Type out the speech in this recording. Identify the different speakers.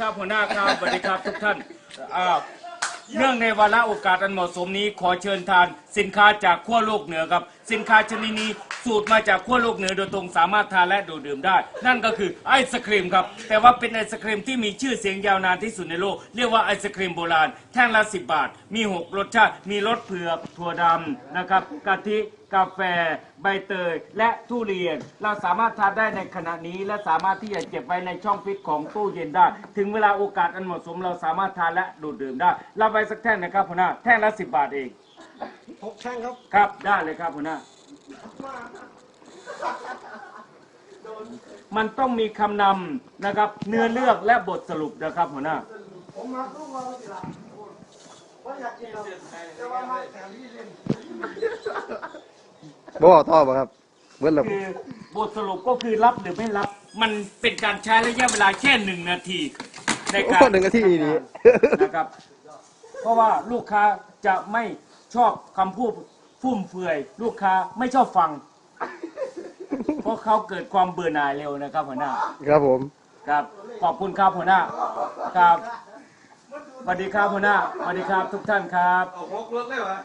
Speaker 1: ครับหัวหน้าครับสวัสดีครับทุกท่านอ่าเนื่องในวาระโอกาสอันเหมาะสมนี้ขอเชิญทาน สินค้าจากขั้วโลกเหนือครับ สินค้าชนิดนี้ สูตรมาจากขั้วโลกเหนือโดยตรงสามารถทานและดูดดื่มได้ นั่นก็คือไอศครีมครับ แต่ว่าเป็นไอศครีมที่มีชื่อเสียงยาวนานที่สุดในโลก เรียกว่าไอศครีมโบราณ แท่งละ10 บาท มี 6 รสชาติ มีรสเผือกถั่วดำนะครับกะทิกาแฟ ใบเตย และทุเรียน เราสามารถทานได้ในขณะนี้ และสามารถที่จะเก็บไว้ในช่องฟิตของตู้เย็นได้ ถึงเวลาโอกาสอันเหมาะสมเราสามารถทานและดูดดื่มได้รับไปสักแท่งนะครับหัวหน้าแท่งละสิบบาทเอง
Speaker 2: หกแท่งครับ
Speaker 1: ครับได้เลยครับหัวหน้า มันต้องมีคำนำนะครับ เนื้อเลือกและบทสรุปนะครับหัวหน้า
Speaker 2: ผมมาลูกเราสิละว่าอยากกินเราแต่ว่ามาแต่ที่เล่น
Speaker 3: บ่บอกต่อบ่ครับเบิ้ลละ
Speaker 1: คือบทสรุปก็คือรับหรือไม่รับ มันเป็นการใช้ระยะเวลาแค่หนึ่งนาที ในการ
Speaker 3: โอ้หนึ่งนาทีนี้
Speaker 1: นะครับ เพราะว่าลูกค้าจะไม่ชอบคำพูด ฟุ่มเฟือย ลูกค้าไม่ชอบฟัง เพราะเขาเกิดความเบื่อหน่ายเร็วนะครับหัวหน้า
Speaker 3: ครับผม
Speaker 1: ครับขอบคุณครับหัวหน้าครับสวัสดีครับหัวหน้าสวัสดีครับทุกท่านครับ
Speaker 4: เอาหกรถเลยวะ